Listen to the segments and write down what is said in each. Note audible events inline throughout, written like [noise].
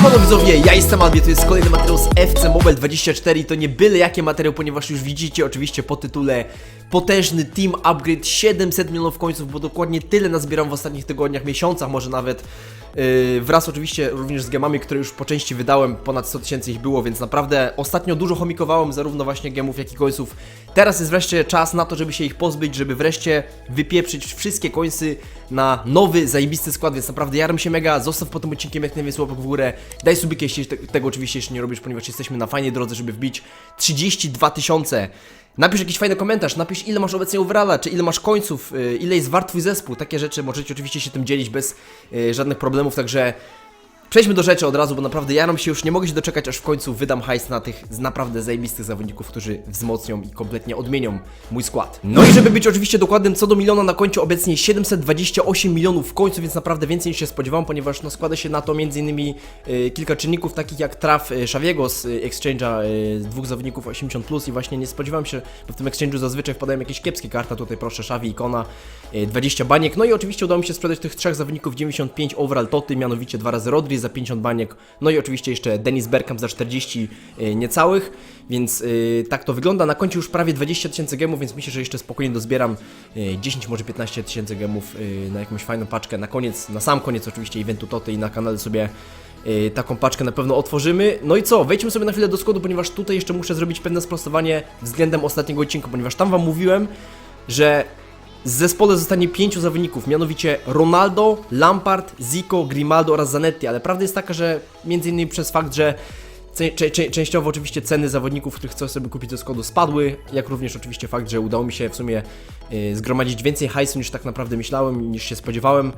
Siemano widzowie, ja jestem Albi, to jest kolejny materiał z FC Mobile 24 i to nie byle jaki materiał, ponieważ już widzicie oczywiście po tytule Potężny Team Upgrade 700 milionów końców, bo dokładnie tyle nazbieram w ostatnich tygodniach, miesiącach może nawet yy, Wraz oczywiście również z gemami, które już po części wydałem, ponad 100 tysięcy ich było, więc naprawdę ostatnio dużo chomikowałem zarówno właśnie gemów, jak i końców. Teraz jest wreszcie czas na to, żeby się ich pozbyć, żeby wreszcie wypieprzyć wszystkie końcy na nowy, zajebisty skład, więc naprawdę jaram się mega, zostaw po tym odcinkiem jak najwięcej łapek w górę, daj sobie jeśli te, tego oczywiście jeszcze nie robisz, ponieważ jesteśmy na fajnej drodze, żeby wbić 32 tysiące. Napisz jakiś fajny komentarz, napisz ile masz obecnie overalla, czy ile masz końców, y, ile jest wart twój zespół, takie rzeczy możecie oczywiście się tym dzielić bez y, żadnych problemów, także Przejdźmy do rzeczy od razu, bo naprawdę jaram się już nie mogę się doczekać, aż w końcu wydam hajs na tych naprawdę zajebistych zawodników, którzy wzmocnią i kompletnie odmienią mój skład. No i żeby być oczywiście dokładnym co do miliona na koncie obecnie 728 milionów w końcu, więc naprawdę więcej niż się spodziewałem, ponieważ no składa się na to m.in. Y, kilka czynników takich jak traf y, Szawiego z y, Exchange'a, dwóch zawodników 80+, plus i właśnie nie spodziewałem się, bo w tym Exchange'u zazwyczaj wpadają jakieś kiepskie karty, a tutaj proszę Szawi, Ikona, y, 20 baniek, no i oczywiście udało mi się sprzedać tych trzech zawodników 95 overall toty, mianowicie dwa razy Rodri za 50 baniek, no i oczywiście jeszcze Denis Bergkamp za 40 y, niecałych, więc y, tak to wygląda. Na koncie już prawie 20 tysięcy gemów, więc myślę, że jeszcze spokojnie dozbieram y, 10, może 15 tysięcy gemów na jakąś fajną paczkę. Na koniec, na sam koniec oczywiście eventu Toty i na kanale sobie taką paczkę na pewno otworzymy. No i co, wejdźmy sobie na chwilę do składu, ponieważ tutaj jeszcze muszę zrobić pewne sprostowanie względem ostatniego odcinka, ponieważ tam Wam mówiłem, że z zespole zostanie pięciu zawodników, mianowicie Ronaldo, Lampard, Zico, Grimaldo oraz Zanetti, ale prawda jest taka, że między innymi przez fakt, że częściowo oczywiście ceny zawodników, których chcę sobie kupić ze składu spadły, jak również oczywiście fakt, że udało mi się w sumie y, zgromadzić więcej hajsu niż tak naprawdę myślałem, niż się spodziewałem,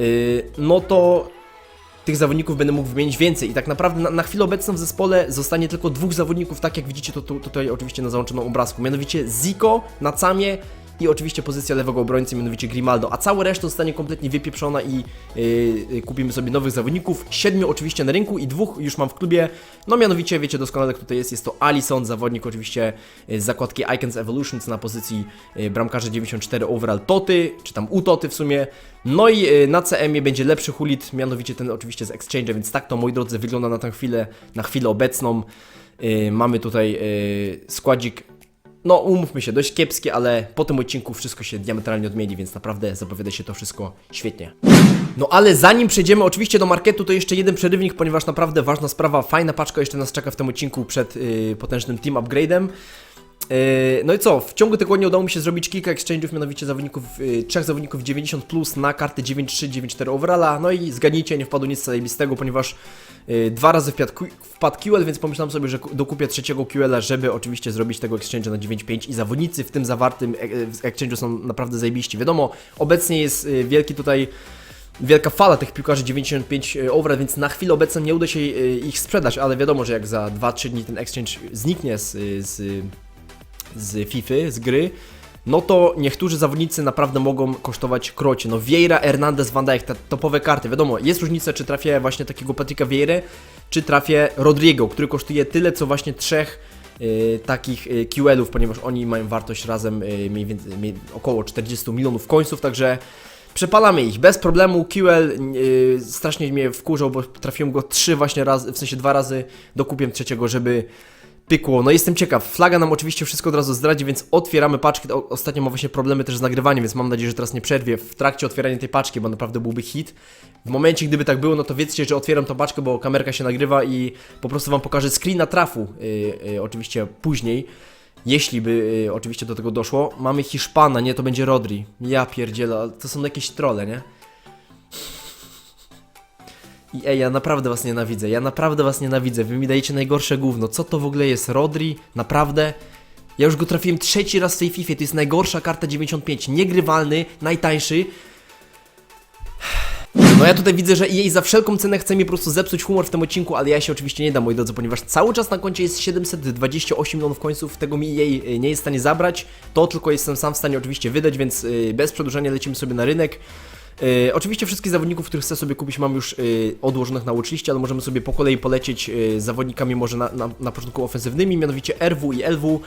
y, no to tych zawodników będę mógł wymienić więcej i tak naprawdę na, na chwilę obecną w zespole zostanie tylko dwóch zawodników, tak jak widzicie to, tu- tutaj oczywiście na załączonym obrazku, mianowicie Zico na camie i oczywiście pozycja lewego obrońcy, mianowicie Grimaldo, a cała reszta zostanie kompletnie wypieprzona i yy, kupimy sobie nowych zawodników, siedmiu oczywiście na rynku i dwóch już mam w klubie, no mianowicie wiecie doskonale kto to jest, jest to Alisson, zawodnik oczywiście yy, z zakładki Icons Evolutions na pozycji yy, bramkarza 94 overall Toty, czy tam u Toty w sumie, no i na CM-ie będzie lepszy hulit, mianowicie ten oczywiście z Exchange, więc tak to moi drodzy wygląda na tę chwilę, na chwilę obecną. Yy, mamy tutaj yy, składzik no, umówmy się, dość kiepskie, ale po tym odcinku wszystko się diametralnie odmieni, więc naprawdę zapowiada się to wszystko świetnie. No ale zanim przejdziemy oczywiście do marketu, to jeszcze jeden przerywnik, ponieważ naprawdę ważna sprawa, fajna paczka jeszcze nas czeka w tym odcinku przed yy, potężnym team upgrade'em. Yy, No i co, w ciągu tygodnia udało mi się zrobić kilka exchange'ów, mianowicie zawodników, yy, trzech zawodników 90 plus na karty 9-3, 9-4 overalla, no i zgadnijcie, nie wpadło nic zajebistego, ponieważ yy, dwa razy wpadł, QL, więc pomyślałem sobie, że ku- dokupię trzeciego QL-a, żeby oczywiście zrobić tego exchange'a na 9-5 i zawodnicy w tym zawartym e- e- exchange'u są naprawdę zajebiści. Wiadomo, obecnie jest wielki tutaj wielka fala tych piłkarzy 95 overall, więc na chwilę obecną nie uda się ich sprzedać, ale wiadomo, że jak za 2-3 dni ten exchange zniknie z, z, z FIFA, z gry, no to niektórzy zawodnicy naprawdę mogą kosztować krocie. No Vieira, Hernandez, Van Dijk, te topowe karty. Wiadomo, jest różnica, czy trafię właśnie takiego Patricka Vieira, czy trafię Rodrigo, który kosztuje tyle, co właśnie trzech y, takich y, QL-ów, ponieważ oni mają wartość razem y, mniej więcej, mniej, około 40 milionów końców, także Przepalamy ich bez problemu. QL yy, strasznie mnie wkurzał, bo trafiłem go trzy właśnie razy, w sensie dwa razy dokupiłem trzeciego, żeby pykło. No jestem ciekaw. Flaga nam oczywiście wszystko od razu zdradzi, więc otwieramy paczkę. O, ostatnio mam właśnie problemy też z nagrywaniem, więc mam nadzieję, że teraz nie przerwie w trakcie otwierania tej paczki, bo naprawdę byłby hit. W momencie, gdyby tak było, no to wiedzcie, że otwieram tą paczkę, bo kamerka się nagrywa i po prostu wam pokażę screena trafu. Yy, yy, oczywiście później. Jeśli by y, oczywiście do tego doszło, mamy Hiszpana, nie, to będzie Rodri. Ja pierdzielę, to są jakieś trole, nie? I ej, ja naprawdę was nienawidzę, ja naprawdę was nienawidzę, wy mi dajecie najgorsze gówno. Co to w ogóle jest? Rodri? Naprawdę? Ja już go trafiłem trzeci raz w tej FIFA, to jest najgorsza karta 95, niegrywalny, najtańszy. No ja tutaj widzę, że EA za wszelką cenę chce mi po prostu zepsuć humor w tym odcinku, ale ja się oczywiście nie dam, moi drodzy, ponieważ cały czas na koncie jest 728 milionów końców, tego mi EA nie jest w stanie zabrać, to tylko jestem sam w stanie oczywiście wydać, więc y, bez przedłużenia lecimy sobie na rynek. Y, oczywiście wszystkich zawodników, których chcę sobie kupić mam już y, odłożonych na watchliście, ale możemy sobie po kolei polecieć y, zawodnikami może na, na, na początku ofensywnymi, mianowicie RW i LW.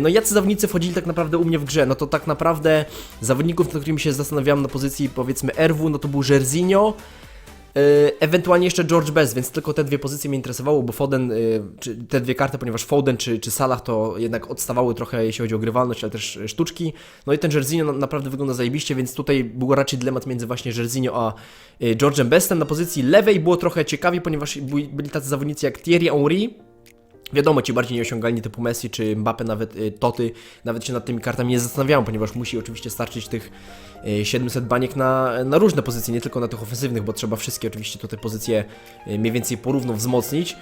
No jacy zawodnicy wchodzili tak naprawdę u mnie w grze? No to tak naprawdę zawodników, nad którymi się zastanawiałem na pozycji powiedzmy RW, no to był Jerzinho, ewentualnie jeszcze George Best, więc tylko te dwie pozycje mnie interesowało, bo Foden, y, czy te dwie karty, ponieważ Foden czy, czy Salah to jednak odstawały trochę, jeśli chodzi o grywalność, ale też sztuczki. No i ten Jerzinho na, naprawdę wygląda zajebiście, więc tutaj był raczej dylemat między właśnie Jerzinho a y, George'em Bestem. Na pozycji lewej było trochę ciekawie, ponieważ byli tacy zawodnicy jak Thierry Henry, Wiadomo, ci bardziej nieosiągalni typu Messi czy Mbappe, nawet y, Toty, nawet się nad tymi kartami nie zastanawiałem, ponieważ musi oczywiście starczyć tych y, 700 baniek na, na różne pozycje, nie tylko na tych ofensywnych, bo trzeba wszystkie oczywiście tutaj pozycje y, mniej więcej porówno wzmocnić.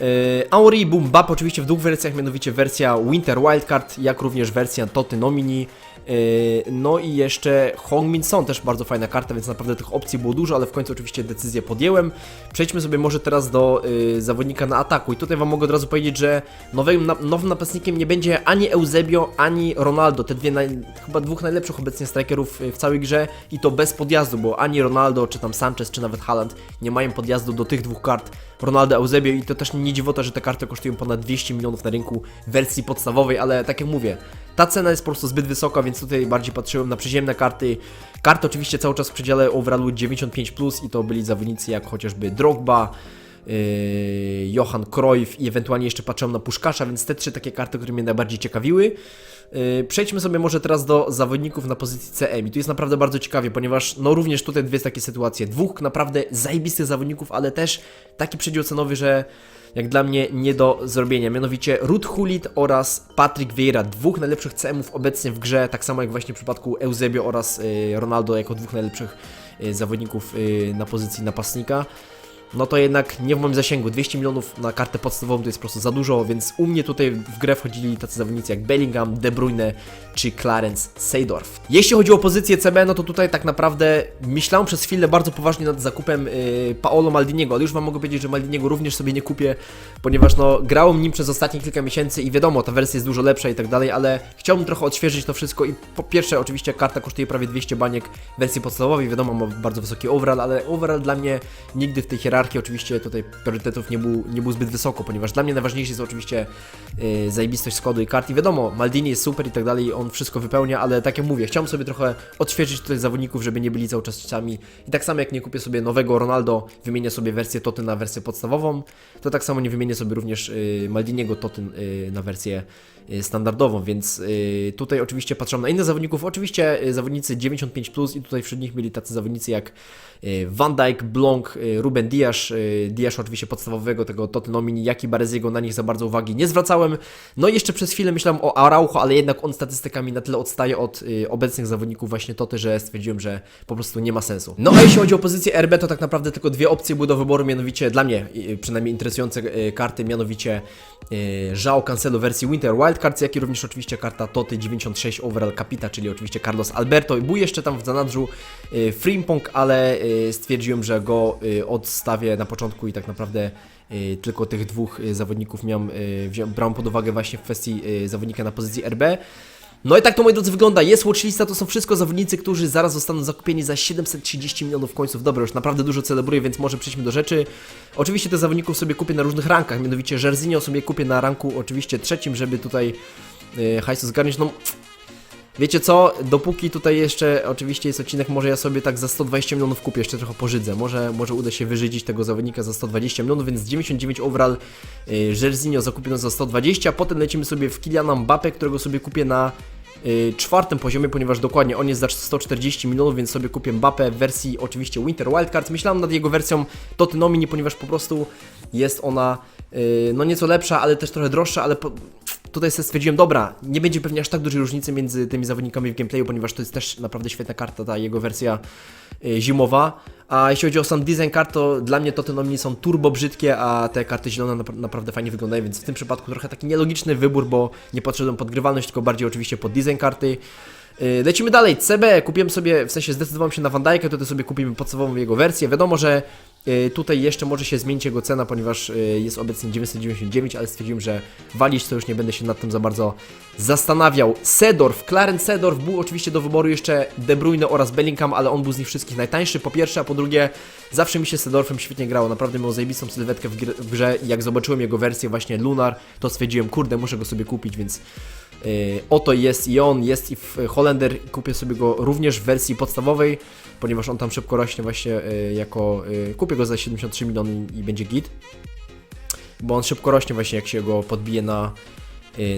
Y, Henry i Mbappe oczywiście w dwóch wersjach, mianowicie wersja Winter Wildcard, jak również wersja Toty Nomini. Y, No i jeszcze Hong Min Son, też bardzo fajna karta, więc naprawdę tych opcji było dużo, ale w końcu oczywiście decyzję podjęłem. Przejdźmy sobie może teraz do y, zawodnika na ataku. I tutaj Wam mogę od razu powiedzieć, że nowym, nowym napastnikiem nie będzie ani Eusebio, ani Ronaldo, te dwie naj, chyba dwóch najlepszych obecnie strikerów y, w całej grze i to bez podjazdu, bo ani Ronaldo, czy tam Sanchez, czy nawet Haaland nie mają podjazdu do tych dwóch kart Ronaldo, Eusebio i to też nie dziwota, że te karty kosztują ponad 200 milionów na rynku wersji podstawowej, ale tak jak mówię, ta cena jest po prostu zbyt wysoka, więc tutaj bardziej patrzyłem na przyziemne karty. Karty oczywiście cały czas w przedziale overallu 95+, i to byli zawodnicy jak chociażby Drogba, yy, Johan Cruyff i ewentualnie jeszcze patrzyłem na Puszkasza, więc te trzy takie karty, które mnie najbardziej ciekawiły. Yy, Przejdźmy sobie może teraz do zawodników na pozycji CM i tu jest naprawdę bardzo ciekawie, ponieważ no również tutaj dwie takie sytuacje. Dwóch naprawdę zajebistych zawodników, ale też taki przedział cenowy, że jak dla mnie nie do zrobienia. Mianowicie Ruth Hulit oraz Patrick Vieira, dwóch najlepszych CM-ów obecnie w grze, tak samo jak właśnie w przypadku Eusebio oraz y, Ronaldo jako dwóch najlepszych y, zawodników y, na pozycji napastnika. No to jednak nie w moim zasięgu. 200 milionów na kartę podstawową to jest po prostu za dużo, więc u mnie tutaj w grę wchodzili tacy zawodnicy jak Bellingham, De Bruyne czy Clarence Seydorf. Jeśli chodzi o pozycję CB, no to tutaj tak naprawdę myślałem przez chwilę bardzo poważnie nad zakupem yy, Paolo Maldiniego, ale już Wam mogę powiedzieć, że Maldiniego również sobie nie kupię, ponieważ no grałem nim przez ostatnie kilka miesięcy i wiadomo, ta wersja jest dużo lepsza i tak dalej, ale chciałbym trochę odświeżyć to wszystko i po pierwsze oczywiście karta kosztuje prawie 200 baniek w wersji podstawowej, wiadomo, ma bardzo wysoki overall, ale overall dla mnie nigdy w tej hierarchii oczywiście tutaj priorytetów nie był, nie był zbyt wysoko, ponieważ dla mnie najważniejsze jest oczywiście yy, zajebistość składu i kart. I wiadomo, Maldini jest super i tak dalej, on wszystko wypełnia, ale tak jak mówię, chciałem sobie trochę odświeżyć tutaj zawodników, żeby nie byli cały czas czasami i tak samo jak nie kupię sobie nowego Ronaldo, wymienię sobie wersję Toty na wersję podstawową, to tak samo nie wymienię sobie również yy, Maldiniego Toty yy, na wersję standardową, więc yy, tutaj oczywiście patrzę na innych zawodników, oczywiście yy, zawodnicy 95+, plus i tutaj wśród nich byli tacy zawodnicy jak Van Dijk, Blanc, Ruben Dias, Dias oczywiście podstawowego tego Toty Nomini, jak i Bareziego, na nich za bardzo uwagi nie zwracałem, no i jeszcze przez chwilę myślałem o Araujo, ale jednak on statystykami na tyle odstaje od obecnych zawodników właśnie Toty, że stwierdziłem, że po prostu nie ma sensu. No a jeśli chodzi o pozycję RB, to tak naprawdę tylko dwie opcje były do wyboru, mianowicie dla mnie przynajmniej interesujące karty, mianowicie João Cancelo wersji Winter Wildcards, jak i również oczywiście karta Toty 96 Overall Capita, czyli oczywiście Carlos Alberto. Był jeszcze tam w zanadrzu yy, Frimpong, ale yy, stwierdziłem, że go yy, odstawię na początku i tak naprawdę yy, tylko tych dwóch zawodników miałem, yy, wziąłem, brałem pod uwagę właśnie w kwestii zawodnika na pozycji RB. No i tak to moi drodzy wygląda. Jest watchlista, to są wszystko zawodnicy, którzy zaraz zostaną zakupieni za 730 milionów końców. Dobra, już naprawdę dużo celebruję, więc może przejdźmy do rzeczy. Oczywiście te zawodników sobie kupię na różnych rankach, mianowicie Jerzinho sobie kupię na ranku oczywiście trzecim, żeby tutaj yy, hajsu zgarnić. No, wiecie co, dopóki tutaj jeszcze oczywiście jest odcinek, może ja sobie tak za 120 milionów kupię, jeszcze trochę pożydzę. Może, może uda się wyżydzić tego zawodnika za 120 milionów, więc 99 overall yy, Jerzinho zakupiony za 120, potem lecimy sobie w Kyliana Mbappe, którego sobie kupię na yy, czwartym poziomie, ponieważ dokładnie on jest za 140 milionów, więc sobie kupię Mbappe w wersji oczywiście Winter Wildcard. Myślałem nad jego wersją Toty Nomini, ponieważ po prostu jest ona yy, no nieco lepsza, ale też trochę droższa, ale po, tutaj sobie stwierdziłem, dobra, nie będzie pewnie aż tak dużej różnicy między tymi zawodnikami w gameplayu, ponieważ to jest też naprawdę świetna karta, ta jego wersja y, zimowa. A jeśli chodzi o sam design kart, to dla mnie to te nomini są turbo brzydkie, a te karty zielone nap- naprawdę fajnie wyglądają, więc w tym przypadku trochę taki nielogiczny wybór, bo nie podszedłem pod grywalność, tylko bardziej oczywiście pod design karty. Yy, Lecimy dalej, CB, kupiłem sobie, w sensie zdecydowałem się na Van Dijk'a, tutaj sobie kupimy podstawową jego wersję. Wiadomo, że yy, tutaj jeszcze może się zmienić jego cena, ponieważ yy, jest obecnie 999, ale stwierdziłem, że walić to już nie będę się nad tym za bardzo zastanawiał. Sedorf, Clarence Sedorf był oczywiście do wyboru jeszcze De Bruyne oraz Bellingham, ale on był z nich wszystkich najtańszy po pierwsze, a po drugie zawsze mi się Sedorfem świetnie grało, naprawdę miał zajebistą sylwetkę w, gr- w grze jak zobaczyłem jego wersję właśnie Lunar, to stwierdziłem, kurde, muszę go sobie kupić, więc oto jest i on, jest i w Holender. Kupię sobie go również w wersji podstawowej, ponieważ on tam szybko rośnie właśnie yy, jako... Yy, kupię go za 73 miliony i będzie git. Bo on szybko rośnie właśnie jak się go podbije na,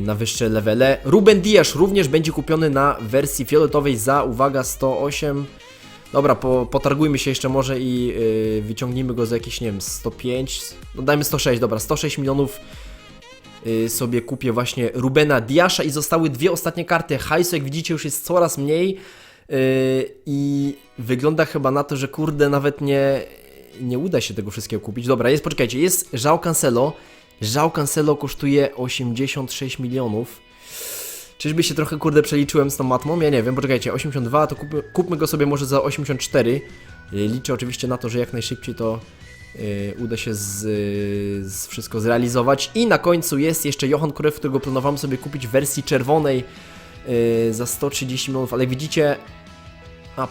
na wyższe levele. Ruben Diasz również będzie kupiony na wersji fioletowej za, uwaga, 108... Dobra, po, potargujmy się jeszcze może i yy, wyciągnijmy go za jakieś, nie wiem, 105, no dajmy 106, dobra, 106 milionów sobie kupię właśnie Rubena Diasza i zostały dwie ostatnie karty. Hajsu, jak widzicie, już jest coraz mniej yy, i wygląda chyba na to, że kurde, nawet nie, nie uda się tego wszystkiego kupić. Dobra, jest, poczekajcie, jest Żał Cancelo. Żał Cancelo kosztuje 86 milionów. Czyżby się trochę kurde przeliczyłem z tą matmą? Ja nie wiem, poczekajcie, 82, to kupmy, kupmy go sobie może za 84. Yy, Liczę oczywiście na to, że jak najszybciej to uda się z, z wszystko zrealizować. I na końcu jest jeszcze Johan Cruyff, którego planowałem sobie kupić w wersji czerwonej yy, za 130 milionów, ale widzicie... A,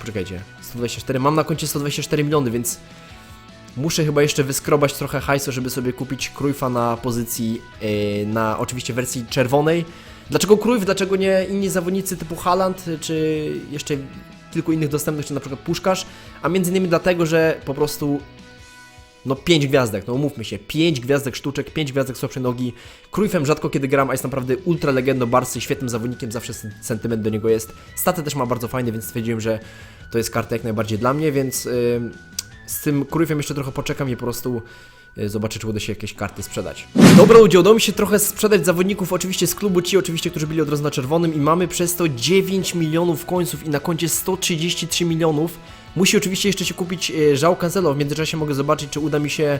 poczekajcie, 124, mam na koncie 124 miliony, więc Muszę chyba jeszcze wyskrobać trochę hajsu, żeby sobie kupić Cruyffa na pozycji, yy, na oczywiście wersji czerwonej. Dlaczego Cruyff, dlaczego nie inni zawodnicy typu Haaland, czy jeszcze kilku innych dostępnych, czy na przykład Puszkarz? A między innymi dlatego, że po prostu no 5 gwiazdek, no umówmy się, 5 gwiazdek sztuczek, 5 gwiazdek słabszej nogi. Cruyffem rzadko kiedy gram, a jest naprawdę ultra legendą Barsy, świetnym zawodnikiem, zawsze sen- sentyment do niego jest. Staty też ma bardzo fajne, więc stwierdziłem, że to jest karta jak najbardziej dla mnie, więc yy, z tym Cruyffem jeszcze trochę poczekam i po prostu y, zobaczę, czy uda się jakieś karty sprzedać. Dobra ludzie, udało mi się trochę sprzedać zawodników, oczywiście z klubu ci, oczywiście, którzy byli od razu na czerwonym i mamy przez to 9 milionów końców i na koncie 133 milionów. Musi oczywiście jeszcze się kupić Żał Cancelo, w międzyczasie mogę zobaczyć, czy uda mi się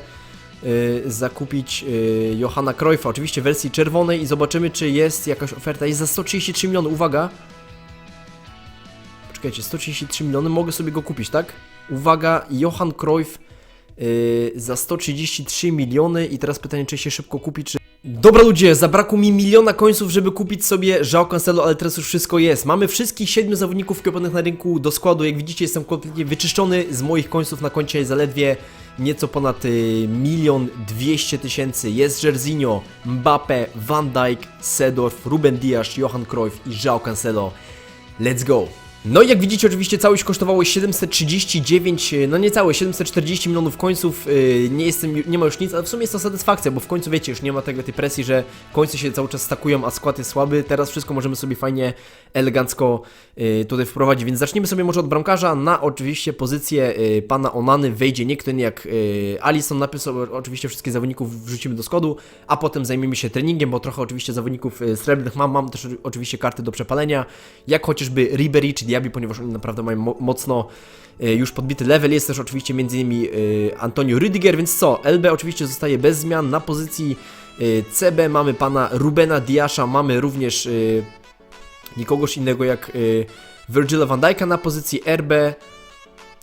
y, zakupić y, Johanna Cruyffa, oczywiście w wersji czerwonej i zobaczymy, czy jest jakaś oferta. Jest za 133 miliony, uwaga! Poczekajcie, 133 miliony, mogę sobie go kupić, tak? Uwaga, Johan Cruyff za 133 miliony i teraz pytanie, czy się szybko kupi, czy... Dobra ludzie, zabrakło mi miliona końców, żeby kupić sobie João Cancelo, ale teraz już wszystko jest. Mamy wszystkich siedmiu zawodników kupowanych na rynku do składu. Jak widzicie, jestem kompletnie wyczyszczony z moich końców na koncie zaledwie nieco ponad y, milion dwieście tysięcy. Jest Jerzinho, Mbappe, Van Dijk, Sedorf, Ruben Dias, Johan Cruyff i João Cancelo. Let's go! No i jak widzicie, oczywiście całość kosztowało 739, e, no niecałe 740 milionów końców. yy, Nie jestem, nie ma już nic, ale w sumie jest to satysfakcja, bo w końcu wiecie, już nie ma tego tej presji, że końce się cały czas stakują, a skład jest słaby. Teraz wszystko możemy sobie fajnie, elegancko yy, tutaj wprowadzić. Więc zacznijmy sobie może od bramkarza. Na oczywiście pozycję pana Onany wejdzie nie kto inny jak Alisson. Najpierw oczywiście wszystkich zawodników wrzucimy do składu, a potem zajmiemy się treningiem, bo trochę oczywiście zawodników srebrnych mam. Mam też oczywiście karty do przepalenia, jak chociażby Ribery czy Diaby, ponieważ oni naprawdę mają mo mocno e, już podbity level. Jest też oczywiście m.in. e, Antonio Rüdiger, więc co? LB oczywiście zostaje bez zmian. Na pozycji e, CB mamy pana Rubena Diasza, mamy również nikogoś innego jak Virgila van Dijk'a na pozycji RB.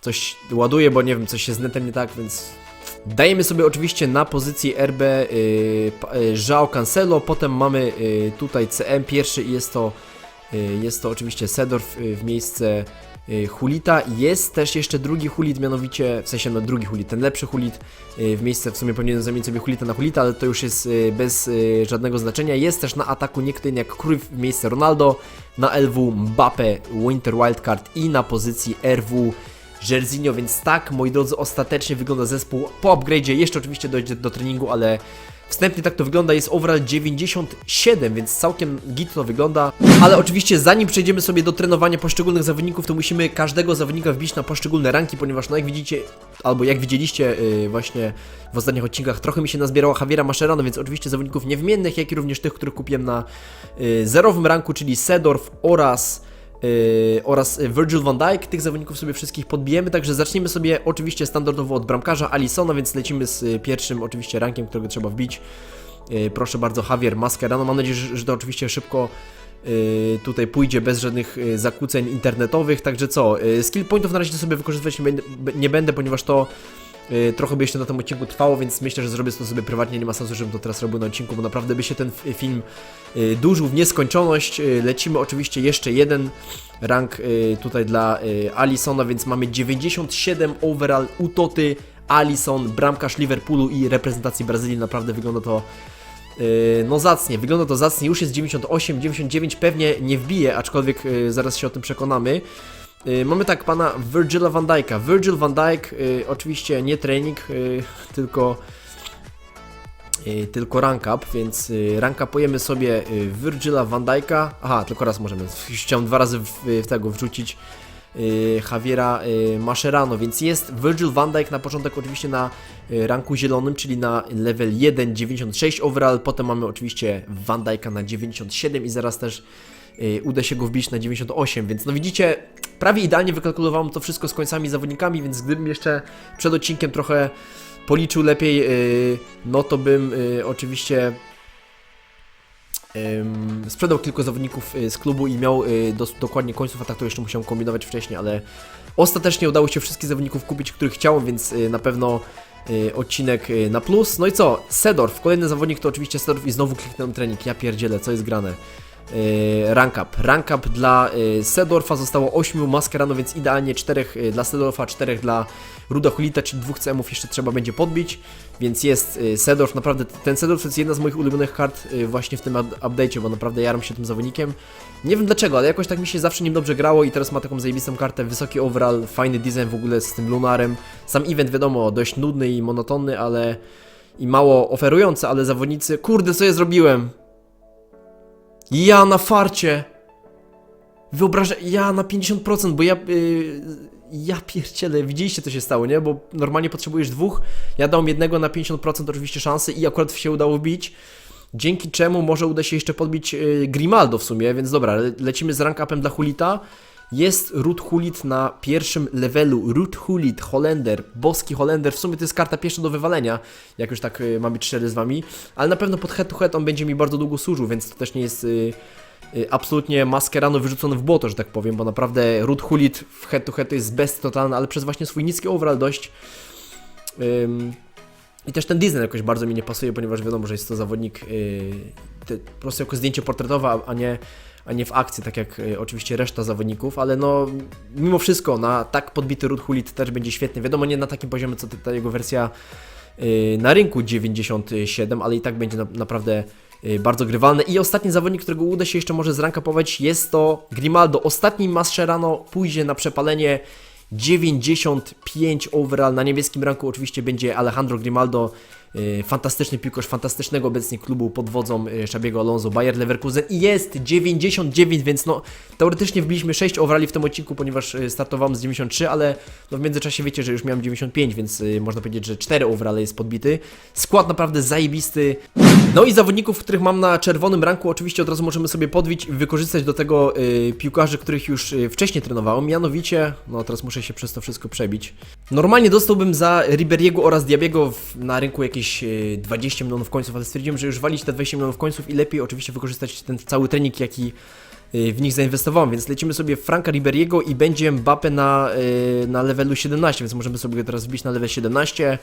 Coś ładuje, bo nie wiem, coś się z netem nie tak, więc Dajemy sobie oczywiście na pozycji RB João Cancelo, potem mamy tutaj CM pierwszy i jest to, jest to oczywiście Sedorf y, w miejsce y, Hulita. Jest też jeszcze drugi Hulit, mianowicie, w sensie no drugi Hulit, ten lepszy Hulit w miejsce, w sumie powinienem zamienić sobie Hulita na Hulita, ale to już jest bez żadnego znaczenia. Jest też na ataku nie kto inny jak Cruyff w miejsce Ronaldo, na LW Mbappe, Winter Wildcard i na pozycji RW Jerzinho, więc tak, moi drodzy, ostatecznie wygląda zespół po upgrade'zie, jeszcze oczywiście dojdzie do treningu, ale wstępnie tak to wygląda, jest overall 97, więc całkiem git to wygląda, ale oczywiście zanim przejdziemy sobie do trenowania poszczególnych zawodników, to musimy każdego zawodnika wbić na poszczególne ranki, ponieważ no jak widzicie, albo jak widzieliście yy, właśnie w ostatnich odcinkach, trochę mi się nazbierało Javiera Mascherano, więc oczywiście zawodników niewmiennych, jak i również tych, których kupiłem na yy, zerowym ranku, czyli Sedorf oraz oraz Virgil van Dijk. Tych zawodników sobie wszystkich podbijemy, także zaczniemy sobie oczywiście standardowo od bramkarza Alisona, więc lecimy z y, pierwszym oczywiście rankiem, którego trzeba wbić. Yy, proszę bardzo, Javier Mascherano. Mam nadzieję, że, to oczywiście szybko tutaj pójdzie bez żadnych zakłóceń internetowych. Także co, skill pointów na razie sobie wykorzystywać nie będę, nie będę ponieważ to trochę by jeszcze na tym odcinku trwało, więc myślę, że zrobię to sobie prywatnie. Nie ma sensu, żebym to teraz robił na odcinku, bo naprawdę by się ten f- film yy, dłużył w nieskończoność. Lecimy oczywiście jeszcze jeden rank tutaj dla Alisona, więc mamy 97 overall Utoty, Alison, bramkarz Liverpoolu i reprezentacji Brazylii. Naprawdę wygląda to no zacnie, wygląda to zacnie, już jest 98, 99, pewnie nie wbije, aczkolwiek zaraz się o tym przekonamy. Yy, mamy tak pana Virgila van Dijk'a. Virgil van Dijk, yy, oczywiście nie trening, yy, [laughs] tylko, tylko rank up, więc rank upujemy sobie Virgila van Dijk'a. Aha, tylko raz możemy, chciałem dwa razy w, w tego wrzucić Javiera Mascherano, więc jest Virgil van Dijk na początek oczywiście na ranku zielonym, czyli na level 1, 96 overall, potem mamy oczywiście Van Dijk'a na 97 i zaraz też uda się go wbić na 98, więc no widzicie, prawie idealnie wykalkulowałem to wszystko z końcami zawodnikami, więc gdybym jeszcze przed odcinkiem trochę policzył lepiej, yy, no to bym yy, oczywiście sprzedał kilku zawodników y, z klubu i miał y, dokładnie końców ataku, jeszcze musiałem kombinować wcześniej, ale ostatecznie udało się wszystkich zawodników kupić, których chciałem, więc y, na pewno y, odcinek y, na plus. No i co? Sedorf, kolejny zawodnik to oczywiście Sedorf i znowu kliknąłem trening, ja pierdzielę, co jest grane. Y, rank up. Rank up dla y, Sedorfa zostało 8 Mascherano, więc idealnie 4 y, dla Sedorfa, 4 dla Ruda Hulita, czyli dwóch CM-ów jeszcze trzeba będzie podbić, więc jest Sedorf, naprawdę ten Sedorf to jest jedna z moich ulubionych kart właśnie w tym up- update'cie, bo naprawdę jaram się tym zawodnikiem. Nie wiem dlaczego, ale jakoś tak mi się zawsze nim dobrze grało i teraz ma taką zajebistą kartę, wysoki overall, fajny design w ogóle z tym lunarem. Sam event wiadomo, dość nudny i monotonny, ale i mało oferujący, ale zawodnicy, kurde co ja zrobiłem? Ja na farcie! Wyobrażę, ja na 50%, bo ja. Yy, ja pierdzielę, widzieliście co się stało, nie? Bo normalnie potrzebujesz dwóch. Ja dałem jednego na 50% oczywiście szansy i akurat się udało wbić. Dzięki czemu może uda się jeszcze podbić yy, Grimaldo w sumie, więc dobra, le lecimy z rank upem dla Hulita. Jest Ruth Hulit na pierwszym levelu. Ruth Hulit, Holender, boski Holender. W sumie to jest karta pierwsza do wywalenia, jak już tak yy, mamy szczery z wami. Ale na pewno pod head to head on będzie mi bardzo długo służył, więc to też nie jest. Yy, y, absolutnie maskerano wyrzucony w błoto, że tak powiem, bo naprawdę Ruth Hulit w head to head to jest best totalny, ale przez właśnie swój niski overall dość. Ym, I też ten design jakoś bardzo mi nie pasuje, ponieważ wiadomo, że jest to zawodnik yy, po prostu jako zdjęcie portretowe, a nie, a nie w akcji, tak jak y, oczywiście reszta zawodników, ale no mimo wszystko na tak podbity Ruth Hulit też będzie świetny. Wiadomo, nie na takim poziomie, co ta jego wersja y, na rynku 97, ale i tak będzie na, naprawdę y, bardzo grywalny. I ostatni zawodnik, którego uda się jeszcze może zrankapować jest to Grimaldo. Ostatni Mascherano pójdzie na przepalenie 95 overall. Na niebieskim ranku oczywiście będzie Alejandro Grimaldo. Y, Fantastyczny piłkarz fantastycznego obecnie klubu pod wodzą y, Szabiego Alonso, Bayer Leverkusen i jest 99, więc no teoretycznie wbiliśmy 6 overalli w tym odcinku, ponieważ y, startowałem z 93, ale no w międzyczasie wiecie, że już miałem 95, więc można powiedzieć, że 4 overale jest podbity. Skład naprawdę zajebisty. No i zawodników, których mam na czerwonym ranku, oczywiście od razu możemy sobie podbić i wykorzystać do tego piłkarzy, których już wcześniej trenowałem. Mianowicie, no teraz muszę się przez to wszystko przebić. Normalnie dostałbym za Riberiego oraz Diabiego na rynku jakieś y, 20 milionów końców, ale stwierdziłem, że już walić te 20 milionów końców i lepiej oczywiście wykorzystać ten cały trening, jaki y, w nich zainwestowałem, więc lecimy sobie Franka Riberiego i będzie Mbappe na, y, na levelu 17, więc możemy sobie go teraz wbić na level 17.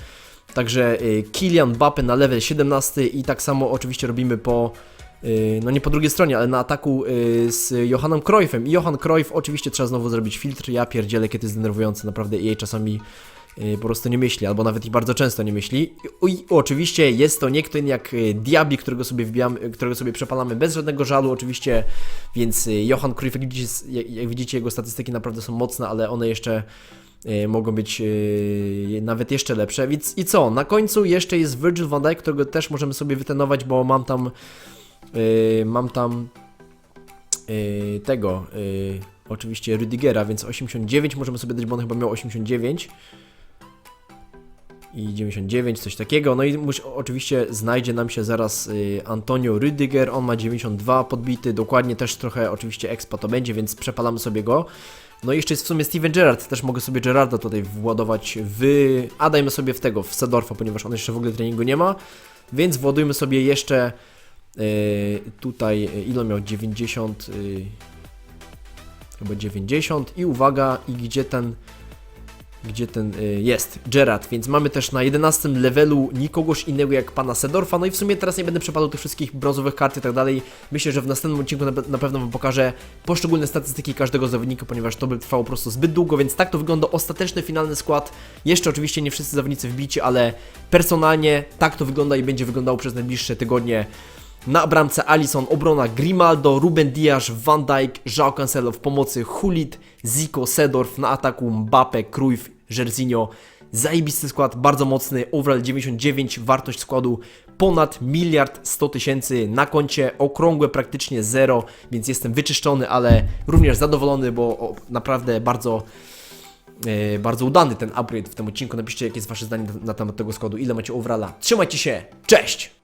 Także Kylian Mbappe na level 17 i tak samo oczywiście robimy po no nie po drugiej stronie, ale na ataku z Johannem Cruyffem. I Johan Cruyff oczywiście trzeba znowu zrobić filtr. Ja pierdzielę, kiedy jest denerwujące, naprawdę jej czasami po prostu nie myśli, albo nawet i bardzo często nie myśli. I, oczywiście jest to nie kto inny jak y, Diaby, którego sobie wbijamy, którego sobie przepalamy bez żadnego żalu oczywiście, więc y, Johan Cruyff, jak widzicie, jak, widzicie jego statystyki naprawdę są mocne, ale one jeszcze y, mogą być y, nawet jeszcze lepsze. Więc i co? Na końcu jeszcze jest Virgil van Dijk, którego też możemy sobie wytenować, bo mam tam y, mam tam y, tego y, oczywiście Rüdigera, więc 89 możemy sobie dać, bo on chyba miał 89 i 99, coś takiego. No i oczywiście znajdzie nam się zaraz y, Antonio Rüdiger, on ma 92 podbity, dokładnie też trochę oczywiście expa to będzie, więc przepalamy sobie go. No i jeszcze jest w sumie Steven Gerrard, też mogę sobie Gerrarda tutaj władować w... A dajmy sobie w tego, w Sedorfa, ponieważ on jeszcze w ogóle treningu nie ma, więc władujmy sobie jeszcze y, tutaj, y, ile miał, 90... Y, chyba 90 i uwaga, i gdzie ten Gdzie ten y, jest? Gerard, więc mamy też na 11 levelu nikogoś innego jak pana Sedorfa. No i w sumie teraz nie będę przepadał tych wszystkich brązowych kart i tak dalej. Myślę, że w następnym odcinku na, na pewno wam pokażę poszczególne statystyki każdego zawodnika, ponieważ to by trwało po prostu zbyt długo, więc tak to wygląda ostateczny finalny skład. Jeszcze oczywiście nie wszyscy zawodnicy wbici, ale personalnie tak to wygląda i będzie wyglądało przez najbliższe tygodnie. Na bramce Alisson, obrona Grimaldo, Ruben Dias, Van Dijk, João Cancelo w pomocy, Hulit, Zico, Sedorf, na ataku Mbappe, Cruyff, Jerzinho. Zajebisty skład, bardzo mocny, overall 99, wartość składu ponad miliard 100 tysięcy na koncie, okrągłe praktycznie zero, więc jestem wyczyszczony, ale również zadowolony, bo naprawdę bardzo e, bardzo udany ten upgrade w tym odcinku. Napiszcie, jakie jest wasze zdanie na, na temat tego składu, ile macie overalla. Trzymajcie się, cześć!